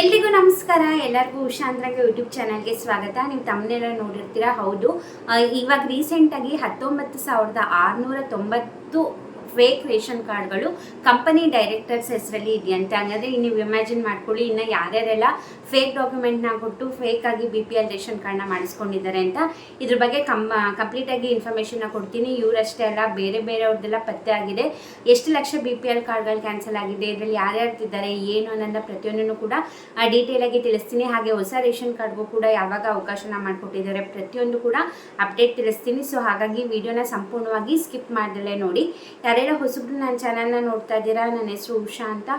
ಎಲ್ರಿಗೂ ನಮಸ್ಕಾರ. ಎಲ್ಲರಿಗೂ ಉಷಾಂದ್ರಂಗೆ ಯೂಟ್ಯೂಬ್ ಚಾನಲ್ಗೆ ಸ್ವಾಗತ. ನೀವು ತಮ್ಮನೆಲ್ಲ ನೋಡಿರ್ತೀರಾ? ಹೌದು. ಇವಾಗ ರೀಸೆಂಟಾಗಿ ಹತ್ತೊಂಬತ್ತು ಸಾವಿರದ ಆರುನೂರ ತೊಂಬತ್ತು ಫೇಕ್ ರೇಷನ್ ಕಾರ್ಡ್ಗಳು ಕಂಪನಿ ಡೈರೆಕ್ಟರ್ಸ್ ಹೆಸರಲ್ಲಿ ಇದೆಯಂತೆ. ಹಂಗಾದ್ರೆ ನೀವು ಇಮ್ಯಾಜಿನ್ ಮಾಡ್ಕೊಳ್ಳಿ, ಇನ್ನು ಯಾರ್ಯಾರೆಲ್ಲ ಫೇಕ್ ಡಾಕ್ಯುಮೆಂಟ್ನ ಕೊಟ್ಟು ಫೇಕ್ ಆಗಿ ಬಿ ಪಿ ಎಲ್ ರೇಷನ್ ಕಾರ್ಡ್ನ ಮಾಡಿಸ್ಕೊಂಡಿದ್ದಾರೆ ಅಂತ. ಇದ್ರ ಬಗ್ಗೆ ಕಮ್ ಕಂಪ್ಲೀಟಾಗಿ ಇನ್ಫಾರ್ಮೇಷನ್ನ ಕೊಡ್ತೀನಿ. ಇವರಷ್ಟೇ ಅಲ್ಲ, ಬೇರೆ ಬೇರೆಯವ್ರದ್ದೆಲ್ಲ ಪತ್ತೆ ಆಗಿದೆ. ಎಷ್ಟು ಲಕ್ಷ ಬಿ ಪಿ ಎಲ್ ಕಾರ್ಡ್ಗಳು ಕ್ಯಾನ್ಸಲ್ ಆಗಿದೆ, ಇದರಲ್ಲಿ ಯಾರ್ಯಾರ್ದಿದ್ದಾರೆ, ಏನು ಅನ್ನೋದನ್ನ ಪ್ರತಿಯೊಂದನ್ನು ಕೂಡ ಡೀಟೇಲ್ ಆಗಿ ತಿಳಿಸ್ತೀನಿ. ಹಾಗೆ ಹೊಸ ರೇಷನ್ ಕಾರ್ಡ್ಗೂ ಕೂಡ ಯಾವಾಗ ಅವಕಾಶನ ಮಾಡಿಕೊಟ್ಟಿದ್ದಾರೆ ಪ್ರತಿಯೊಂದು ಕೂಡ ಅಪ್ಡೇಟ್ ತಿಳಿಸ್ತೀನಿ. ಸೊ ಹಾಗಾಗಿ ವಿಡಿಯೋನ ಸಂಪೂರ್ಣವಾಗಿ ಸ್ಕಿಪ್ ಮಾಡ್ದಲೇ ನೋಡಿ. ಯಾರೆಲ್ಲ ಹೊಸಬ್ರು ನನ್ನ ಚಾನಲ್ನ ನೋಡ್ತಾ ಇದ್ದೀರಾ? ನನ್ನ ಹೆಸರು ಉಷಾ ಅಂತ.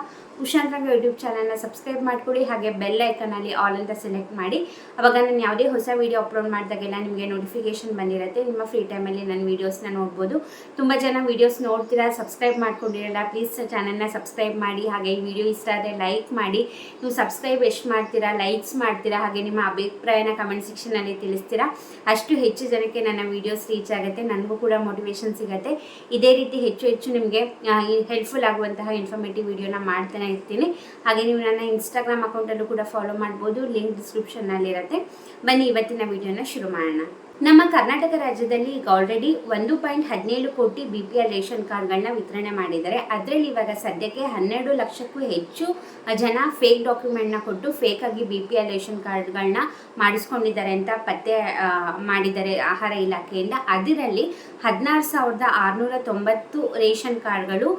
ಉಷಾ ಅಂತ ಯೂಟ್ಯೂಬ್ ಚಾನಲ್ನ ಸಬ್ಸ್ಕ್ರೈಬ್ ಮಾಡಿಕೊಡಿ ಹಾಗೆ ಬೆಲ್ ಐಕನಲ್ಲಿ ಆಲ್ ಅಂತ ಸೆಲೆಕ್ಟ್ ಮಾಡಿ. ಅವಾಗ ನಾನು ಯಾವುದೇ ಹೊಸ ವೀಡಿಯೋ ಅಪ್ಲೋಡ್ ಮಾಡಿದಾಗೆಲ್ಲ ನಿಮಗೆ ನೋಟಿಫಿಕೇಶನ್ ಬಂದಿರುತ್ತೆ. ನಿಮ್ಮ ಫ್ರೀ ಟೈಮಲ್ಲಿ ನನ್ನ ವೀಡಿಯೋಸ್ನ ನೋಡ್ಬೋದು. ತುಂಬ ಜನ ವೀಡಿಯೋಸ್ ನೋಡ್ತೀರಾ ಸಬ್ಸ್ಕ್ರೈಬ್ ಮಾಡ್ಕೊಂಡಿರಲ್ಲ ಪ್ಲೀಸ್ ಚಾನಲ್ನ ಸಬ್ಸ್ಕ್ರೈಬ್ ಮಾಡಿ, ಹಾಗೆ ಈ ವಿಡಿಯೋ ಇಷ್ಟ ಆದರೆ ಲೈಕ್ ಮಾಡಿ. ನೀವು ಸಬ್ಸ್ಕ್ರೈಬ್ ಎಷ್ಟು ಮಾಡ್ತೀರಾ ಲೈಕ್ಸ್ ಮಾಡ್ತೀರಾ, ಹಾಗೆ ನಿಮ್ಮ ಅಭಿಪ್ರಾಯನ ಕಮೆಂಟ್ ಸೆಕ್ಷನಲ್ಲಿ ತಿಳಿಸ್ತೀರಾ. ಅಷ್ಟು ಹೆಚ್ಚು ಜನಕ್ಕೆ ನನ್ನ ವೀಡಿಯೋಸ್ ರೀಚ್ ಆಗುತ್ತೆ, ನನಗೂ ಕೂಡ ಮೋಟಿವೇಶನ್ ಸಿಗುತ್ತೆ. ಇದೇ ರೀತಿ ಹೆಚ್ಚು ಹೆಚ್ಚು ನಿಮಗೆ ಹೆಲ್ಪ್ಫುಲ್ ಆಗುವಂತಹ ಇನ್ಫಾರ್ಮೇಟಿವ್ ವಿಡಿಯೋನ ಮಾಡ್ತಾನೆ. ಇರ್ತೀನಿ ಹಾಗೆ ನೀವು ನನ್ನ ಇನ್ಸ್ಟಾಗ್ರಾಮ್ ಅಕೌಂಟಲ್ಲೂ ಕೂಡ ಫಾಲೋ ಮಾಡ್ಬೋದು. ಲಿಂಕ್ ಡಿಸ್ಕ್ರಿಪ್ಷನ್ನಲ್ಲಿರುತ್ತೆ ಬನ್ನಿ, ಇವತ್ತಿನ ವಿಡಿಯೋನ ಶುರು ಮಾಡೋಣ. ನಮ್ಮ ಕರ್ನಾಟಕ ರಾಜ್ಯದಲ್ಲಿ ಈಗ ಆಲ್ರೆಡಿ ಒಂದು ಪಾಯಿಂಟ್ ಹದಿನೇಳು ಕೋಟಿ ಬಿ ಪಿ ಎಲ್ ರೇಷನ್ ಕಾರ್ಡ್ಗಳನ್ನ ವಿತರಣೆ ಮಾಡಿದ್ದಾರೆ. ಅದರಲ್ಲಿ ಇವಾಗ ಸದ್ಯಕ್ಕೆ ಹನ್ನೆರಡು ಲಕ್ಷಕ್ಕೂ ಹೆಚ್ಚು ಜನ ಫೇಕ್ ಡಾಕ್ಯುಮೆಂಟ್ನ ಕೊಟ್ಟು ಫೇಕ್ ಆಗಿ ಬಿ ಪಿ ಎಲ್ ರೇಷನ್ ಕಾರ್ಡ್ಗಳನ್ನ ಮಾಡಿಸ್ಕೊಂಡಿದ್ದಾರೆ ಅಂತ ಪತ್ತೆ ಮಾಡಿದ್ದಾರೆ ಆಹಾರ ಇಲಾಖೆಯಿಂದ. ಅದರಲ್ಲಿ ಹದಿನಾರು ಸಾವಿರದ ಆರುನೂರ ತೊಂಬತ್ತು ರೇಷನ್ ಕಾರ್ಡ್ಗಳು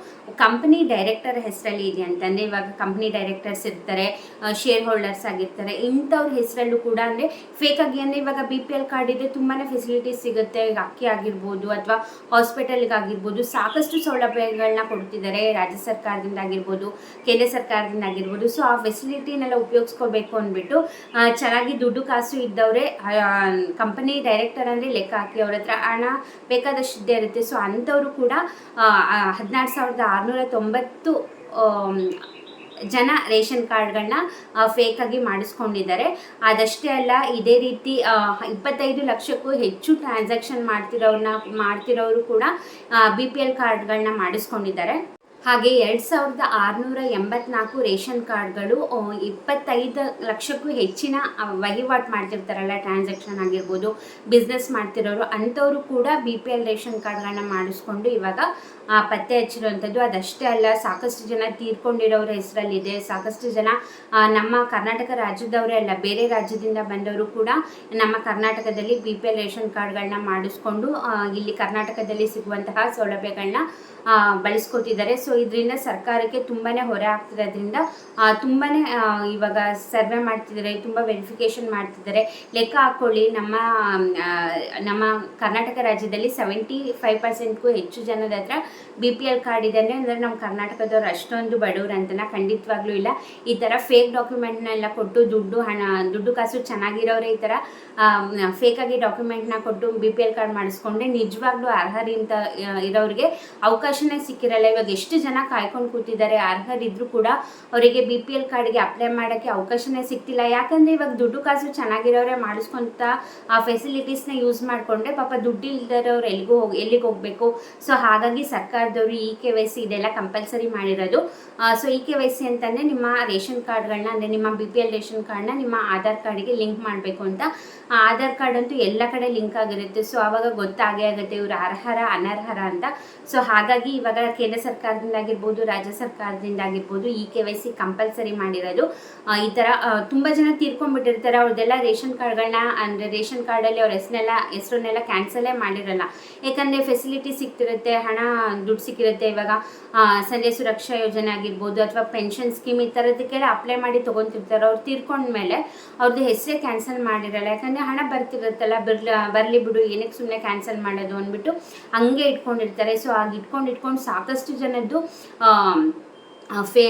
ಕಂಪನಿ ಡೈರೆಕ್ಟರ್ ಹೆಸರಲ್ಲಿ ಇದೆ ಅಂತಂದರೆ ಇವಾಗ ಕಂಪನಿ ಡೈರೆಕ್ಟರ್ಸ್ ಇರ್ತಾರೆ ಶೇರ್ ಹೋಲ್ಡರ್ಸ್ ಆಗಿರ್ತಾರೆ. ಇಂಥವ್ರ ಹೆಸರಲ್ಲೂ ಕೂಡ ಅಂದರೆ ಫೇಕ್ ಆಗಿ ಅಂದರೆ ಇವಾಗ ಬಿ ಪಿ ಎಲ್ ಕಾರ್ಡ್ ಇದೆ, ತುಂಬಾ ಫೆಸಿಲಿಟೀಸ್ ಸಿಗುತ್ತೆ. ಅಕ್ಕಿ ಆಗಿರ್ಬೋದು ಅಥವಾ ಹಾಸ್ಪಿಟಲ್ಗಾಗಿರ್ಬೋದು ಸಾಕಷ್ಟು ಸೌಲಭ್ಯಗಳನ್ನ ಕೊಡ್ತಿದ್ದಾರೆ ರಾಜ್ಯ ಸರ್ಕಾರದಿಂದ ಆಗಿರ್ಬೋದು, ಕೇಂದ್ರ ಸರ್ಕಾರದಿಂದ ಆಗಿರ್ಬೋದು. ಸೊ ಆ ಫೆಸಿಲಿಟಿನೆಲ್ಲ ಉಪಯೋಗಿಸ್ಕೋಬೇಕು ಅಂದ್ಬಿಟ್ಟು ಚೆನ್ನಾಗಿ ದುಡ್ಡು ಕಾಸು ಇದ್ದವರೇ ಕಂಪನಿ ಡೈರೆಕ್ಟರ್ ಅಂದರೆ ಲೆಕ್ಕ ಹಾಕಿ ಅವ್ರ ಹತ್ರ ಹಣ ಬೇಕಾದಷ್ಟಿದ್ದೇ ಇರುತ್ತೆ. ಸೊ ಅಂಥವರು ಕೂಡ ಹದಿನಾರು ಸಾವಿರದ ಆರುನೂರ ತೊಂಬತ್ತು ಜನ ರೇಷನ್ ಕಾರ್ಡ್ಗಳನ್ನ ಫೇಕ್ ಆಗಿ ಮಾಡಿಸ್ಕೊಂಡಿದ್ದಾರೆ. ಅದಷ್ಟೇ ಅಲ್ಲ, ಇದೇ ರೀತಿ ಇಪ್ಪತ್ತೈದು ಲಕ್ಷಕ್ಕೂ ಹೆಚ್ಚು ಟ್ರಾನ್ಸಾಕ್ಷನ್ ಮಾಡ್ತಿರೋರನ್ನ ಮಾಡ್ತಿರೋರು ಕೂಡ ಬಿ ಪಿ ಎಲ್ ಕಾರ್ಡ್ಗಳನ್ನ ಮಾಡಿಸ್ಕೊಂಡಿದ್ದಾರೆ. ಹಾಗೆ ಎರಡು ಸಾವಿರದ ಆರುನೂರ ಎಂಬತ್ನಾಲ್ಕು ರೇಷನ್ ಕಾರ್ಡ್ಗಳು ಇಪ್ಪತ್ತೈದು ಲಕ್ಷಕ್ಕೂ ಹೆಚ್ಚಿನ ವಹಿವಾಟು ಮಾಡ್ತಿರ್ತಾರಲ್ಲ, ಟ್ರಾನ್ಸಾಕ್ಷನ್ ಆಗಿರ್ಬೋದು, ಬಿಸ್ನೆಸ್ ಮಾಡ್ತಿರೋರು, ಅಂಥವರು ಕೂಡ ಬಿ ಪಿ ಎಲ್ ರೇಷನ್ ಕಾರ್ಡ್ಗಳನ್ನ ಮಾಡಿಸ್ಕೊಂಡು ಇವಾಗ ಪತ್ತೆ ಹಚ್ಚಿರುವಂಥದ್ದು ಅದಷ್ಟೇ ಅಲ್ಲ, ಸಾಕಷ್ಟು ಜನ ತೀರ್ಕೊಂಡಿರೋರ ಹೆಸರಲ್ಲಿದೆ. ಸಾಕಷ್ಟು ಜನ ನಮ್ಮ ಕರ್ನಾಟಕ ರಾಜ್ಯದವರೇ ಅಲ್ಲ, ಬೇರೆ ರಾಜ್ಯದಿಂದ ಬಂದವರು ಕೂಡ ನಮ್ಮ ಕರ್ನಾಟಕದಲ್ಲಿ ಬಿ ಪಿ ಎಲ್ ರೇಷನ್ ಕಾರ್ಡ್ಗಳನ್ನ ಮಾಡಿಸ್ಕೊಂಡು ಇಲ್ಲಿ ಕರ್ನಾಟಕದಲ್ಲಿ ಸಿಗುವಂತಹ ಸೌಲಭ್ಯಗಳನ್ನ ಬಳಸ್ಕೊತಿದ್ದಾರೆ. ಸೊ ಇದರಿಂದ ಸರ್ಕಾರಕ್ಕೆ ತುಂಬಾ ಹೊರೆ ಆಗ್ತಿರೋದ್ರಿಂದ ತುಂಬಾ ಇವಾಗ ಸರ್ವೆ ಮಾಡ್ತಿದ್ದಾರೆ, ತುಂಬ ವೆರಿಫಿಕೇಶನ್ ಮಾಡ್ತಿದ್ದಾರೆ. ಲೆಕ್ಕ ಹಾಕ್ಕೊಳ್ಳಿ ನಮ್ಮ ನಮ್ಮ ಕರ್ನಾಟಕ ರಾಜ್ಯದಲ್ಲಿ ಸೆವೆಂಟಿ ಫೈವ್ ಪರ್ಸೆಂಟ್ಗೂ ಹೆಚ್ಚು ಜನದ ಹತ್ರ ಬಿ ಪಿ ಎಲ್ ಕಾರ್ಡ್ ಇದೆ ಅಂದರೆ ನಮ್ಮ ಕರ್ನಾಟಕದವ್ರು ಅಷ್ಟೊಂದು ಬಡವರು ಅಂತನ ಖಂಡಿತವಾಗ್ಲೂ ಇಲ್ಲ. ಈ ಥರ ಫೇಕ್ ಡಾಕ್ಯುಮೆಂಟ್ನೆಲ್ಲ ಕೊಟ್ಟು ದುಡ್ಡು ಹಣ, ದುಡ್ಡು ಕಾಸು ಚೆನ್ನಾಗಿರೋರೇ ಈ ಥರ ಫೇಕಾಗಿ ಡಾಕ್ಯುಮೆಂಟ್ನ ಕೊಟ್ಟು ಬಿ ಪಿ ಎಲ್ ಕಾರ್ಡ್ ಮಾಡಿಸ್ಕೊಂಡ್ರೆ ನಿಜವಾಗ್ಲೂ ಅರ್ಹರಿಂತ ಇರೋರಿಗೆ ಅವಕಾಶನೇ ಸಿಕ್ಕಿರಲ್ಲ. ಇವಾಗ ಎಷ್ಟು ಜನ ಕಾಯ್ಕೊಂಡು ಕೂತಿದ್ದಾರೆ. ಅರ್ಹರಿದ್ರು ಕೂಡ ಅವರಿಗೆ ಬಿ ಪಿ ಎಲ್ ಕಾರ್ಡ್ಗೆ ಅಪ್ಲೈ ಮಾಡೋಕ್ಕೆ ಅವಕಾಶನೇ ಸಿಗ್ತಿಲ್ಲ. ಯಾಕಂದರೆ ಇವಾಗ ದುಡ್ಡು ಕಾಸು ಚೆನ್ನಾಗಿರೋರೇ ಮಾಡಿಸ್ಕೊಂತ ಆ ಫೆಸಿಲಿಟೀಸ್ನ ಯೂಸ್ ಮಾಡಿಕೊಂಡ್ರೆ ಪಾಪ ದುಡ್ಡು ಎಲ್ಲಿಗೂ ಹೋಗಿ, ಎಲ್ಲಿಗೆ ಹೋಗಬೇಕು? ಸೊ ಹಾಗಾಗಿ ಸರ್ಕಾರದವರು ಇ ಕೆ ವೈ ಸಿ ಇದೆಲ್ಲ ಕಂಪಲ್ಸರಿ ಮಾಡಿರೋದು. So E K Y C ಅಂತಂದರೆ ನಿಮ್ಮ ರೇಷನ್ ಕಾರ್ಡ್ಗಳನ್ನ ಅಂದರೆ ನಿಮ್ಮ ಬಿ ಪಿ ಎಲ್ ರೇಷನ್ ಕಾರ್ಡ್ನ ನಿಮ್ಮ ಆಧಾರ್ ಕಾರ್ಡ್ಗೆ ಲಿಂಕ್ ಮಾಡಬೇಕು ಅಂತ. ಆಧಾರ್ ಕಾರ್ಡ್ ಅಂತೂ ಎಲ್ಲ ಕಡೆ ಲಿಂಕ್ ಆಗಿರುತ್ತೆ. ಸೊ ಆವಾಗ ಗೊತ್ತಾಗೇ ಆಗುತ್ತೆ ಇವರು ಅರ್ಹರ, ಅನರ್ಹರ ಅಂತ. ಸೊ ಹಾಗಾಗಿ ಇವಾಗ ಕೇಂದ್ರ ಸರ್ಕಾರದಿಂದ ಆಗಿರ್ಬೋದು ರಾಜ್ಯ ಸರ್ಕಾರದಿಂದ ಆಗಿರ್ಬೋದು E K Y C compulsory ಮಾಡಿರೋದು. ಈ ಥರ ತುಂಬ ಜನ ತೀರ್ಕೊಂಡ್ಬಿಟ್ಟಿರ್ತಾರೆ. ಅವ್ರದ್ದೆಲ್ಲ ರೇಷನ್ ಕಾರ್ಡ್ಗಳನ್ನ ಅಂದರೆ ರೇಷನ್ ಕಾರ್ಡಲ್ಲಿ ಅವ್ರ ಹೆಸರನ್ನೆಲ್ಲ ಹೆಸರನ್ನೆಲ್ಲ ಕ್ಯಾನ್ಸಲೇ ಮಾಡಿರಲ್ಲ. ಯಾಕಂದರೆ ಫೆಸಿಲಿಟಿ ಸಿಗ್ತಿರುತ್ತೆ, ಹಣ, ದುಡ್ಡು ಸಿಕ್ಕಿರುತ್ತೆ ಇವಾಗ. ಸಂಜೆ ಸುರಕ್ಷಾ ಯೋಜನೆ ಆಗಿರ್ಬೋದು ಅಥವಾ ಪೆನ್ಷನ್ ಸ್ಕೀಮ್ ಈ ಥರದಕ್ಕೆಲ್ಲ ಅಪ್ಲೈ ಮಾಡಿ ತೊಗೊತಿರ್ತಾರೆ. ಅವ್ರು ತೀರ್ಕೊಂಡ್ಮೇಲೆ ಅವ್ರದ್ದು ಹೆಸರೇ ಕ್ಯಾನ್ಸಲ್ ಮಾಡಿರಲ್ಲ. ಯಾಕಂದರೆ ಹಣ ಬರ್ತಿರುತ್ತಲ್ಲ, ಬರ್ಲಿ, ಬರಲಿ ಬಿಡು, ಏನಕ್ಕೆ ಸುಮ್ಮನೆ ಕ್ಯಾನ್ಸಲ್ ಮಾಡೋದು ಅಂದ್ಬಿಟ್ಟು ಹಂಗೆ ಇಟ್ಕೊಂಡಿರ್ತಾರೆ. ಸೊ ಹಾಗೆ ಇಟ್ಕೊಂಡು ಇಟ್ಕೊಂಡು ಸಾಕಷ್ಟು ಜನದ್ದು ಆಮ್, ಆ, ಫೇ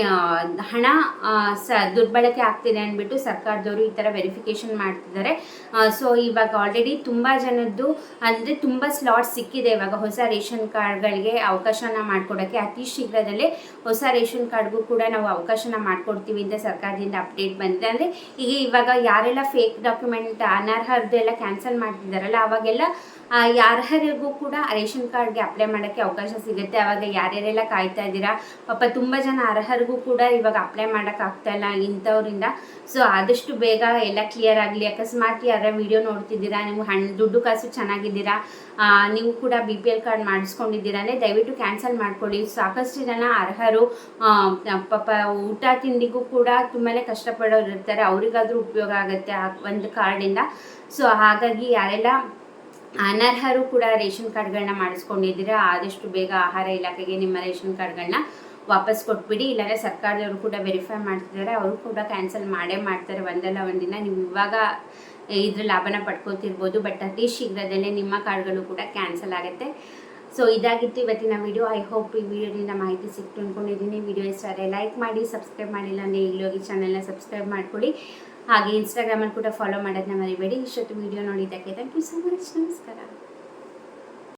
ಹಣ ಸ, ದುರ್ಬಳಕೆ ಆಗ್ತಿದೆ ಅಂದ್ಬಿಟ್ಟು ಸರ್ಕಾರದವರು ಈ ಥರ ವೆರಿಫಿಕೇಷನ್ ಮಾಡ್ತಿದ್ದಾರೆ. ಸೊ ಇವಾಗ ಆಲ್ರೆಡಿ ತುಂಬ ಜನದ್ದು ಅಂದರೆ ತುಂಬ ಸ್ಲಾಟ್ ಸಿಕ್ಕಿದೆ ಇವಾಗ ಹೊಸ ರೇಷನ್ ಕಾರ್ಡ್ಗಳಿಗೆ ಅವಕಾಶನ ಮಾಡಿಕೊಡೋಕ್ಕೆ ಅತಿ ಶೀಘ್ರದಲ್ಲೇ ಹೊಸ ರೇಷನ್ ಕಾರ್ಡ್ಗೂ ಕೂಡ ನಾವು ಅವಕಾಶನ ಮಾಡಿಕೊಡ್ತೀವಿ ಅಂತ ಸರ್ಕಾರದಿಂದ ಅಪ್ಡೇಟ್ ಬಂದಿದೆ. ಅಂದರೆ ಈಗ ಇವಾಗ ಯಾರೆಲ್ಲ ಫೇಕ್ ಡಾಕ್ಯುಮೆಂಟ್ ಅನರ್ಹರದ್ದೆಲ್ಲ ಕ್ಯಾನ್ಸಲ್ ಮಾಡ್ತಿದ್ದಾರಲ್ಲ ಅವಾಗೆಲ್ಲ ಯಾರ್ಯಾರಿಗೂ ಕೂಡ ರೇಷನ್ ಕಾರ್ಡ್ಗೆ ಅಪ್ಲೈ ಮಾಡೋಕ್ಕೆ ಅವಕಾಶ ಸಿಗುತ್ತೆ. ಅವಾಗ ಯಾರ್ಯಾರೆಲ್ಲ ಕಾಯ್ತಾ ಇದ್ದೀರಾ? ಪಾಪ ತುಂಬ ಜನ ಅರ್ಹರಿಗೂ ಕೂಡ ಇವಾಗ ಅಪ್ಲೈ ಮಾಡೋಕ್ಕಾಗ್ತಾ ಇಲ್ಲ ಇಂಥವ್ರಿಂದ. ಸೊ ಆದಷ್ಟು ಬೇಗ ಎಲ್ಲ ಕ್ಲಿಯರ್ ಆಗಲಿ. ಅಕಸ್ಮಾತ್ ಯಾರ ವಿಡಿಯೋ ನೋಡ್ತಿದ್ದೀರಾ, ನೀವು ಹಣ್ಣು ದುಡ್ಡು ಕಾಸು ಚೆನ್ನಾಗಿದ್ದೀರಾ ನೀವು ಕೂಡ ಬಿ ಪಿ ಎಲ್ ಕಾರ್ಡ್ ಮಾಡಿಸ್ಕೊಂಡಿದ್ದೀರಾ ದಯವಿಟ್ಟು ಕ್ಯಾನ್ಸಲ್ ಮಾಡ್ಕೊಳ್ಳಿ. ಸಾಕಷ್ಟು ಜನ ಅರ್ಹರು ಪಾಪ ಊಟ ತಿಂಡಿಗೂ ಕೂಡ ತುಂಬಾ ಕಷ್ಟಪಡೋರು ಇರ್ತಾರೆ. ಅವರಿಗಾದರೂ ಉಪಯೋಗ ಆಗುತ್ತೆ ಆ ಒಂದು ಕಾರ್ಡಿಂದ ಸೊ ಹಾಗಾಗಿ ಯಾರೆಲ್ಲ ಅನರ್ಹರು ಕೂಡ ರೇಷನ್ ಕಾರ್ಡ್ಗಳನ್ನ ಮಾಡಿಸ್ಕೊಂಡಿದ್ದೀರಾ, ಆದಷ್ಟು ಬೇಗ ಆಹಾರ ಇಲಾಖೆಗೆ ನಿಮ್ಮ ರೇಷನ್ ಕಾರ್ಡ್ಗಳನ್ನ ವಾಪಸ್ ಕೊಟ್ಬಿಡಿ, ಇಲ್ಲಾಂದರೆ ಸರ್ಕಾರದವರು ಕೂಡ ವೆರಿಫೈ ಮಾಡ್ತಿದ್ದಾರೆ ಅವರು ಕೂಡ ಕ್ಯಾನ್ಸಲ್ ಮಾಡೇ ಮಾಡ್ತಾರೆ. ಒಂದಲ್ಲ ಒಂದಿನ ನೀವು ಇವಾಗ ಇದ್ರ ಲಾಭನ ಪಡ್ಕೊತಿರ್ಬೋದು ಬಟ್ ಅತಿ ಶೀಘ್ರದಲ್ಲೇ ನಿಮ್ಮ ಕಾರ್ಡ್ಗಳು ಕೂಡ ಕ್ಯಾನ್ಸಲ್ ಆಗುತ್ತೆ. ಸೊ ಇದಾಗಿತ್ತು ಇವತ್ತಿನ ವಿಡಿಯೋ ಐ ಹೋಪ್ ಈ ವಿಡಿಯೋದಿಂದ ಮಾಹಿತಿ ಸಿಕ್ತು ಅಂದ್ಕೊಂಡಿದ್ದೀನಿ ವಿಡಿಯೋ ಇಷ್ಟ ಆದರೆ ಲೈಕ್ ಮಾಡಿ ಸಬ್ಸ್ಕ್ರೈಬ್ ಮಾಡಿಲ್ಲ ಅಂದರೆ ಇಲ್ಲಿ ಹೋಗಿ ಚಾನಲ್ನ ಸಬ್ಸ್ಕ್ರೈಬ್ ಮಾಡ್ಕೊಳ್ಳಿ. ಹಾಗೆ ಇನ್ಸ್ಟಾಗ್ರಾಮಲ್ಲಿ ಕೂಡ ಫಾಲೋ ಮಾಡೋದನ್ನ ಮರಿಬೇಡಿ. ಇಷ್ಟೊತ್ತು ವಿಡಿಯೋ ನೋಡಿದ್ದಕ್ಕೆ ಥ್ಯಾಂಕ್ ಯು ಸೊ ಮಚ್ ನಮಸ್ಕಾರ.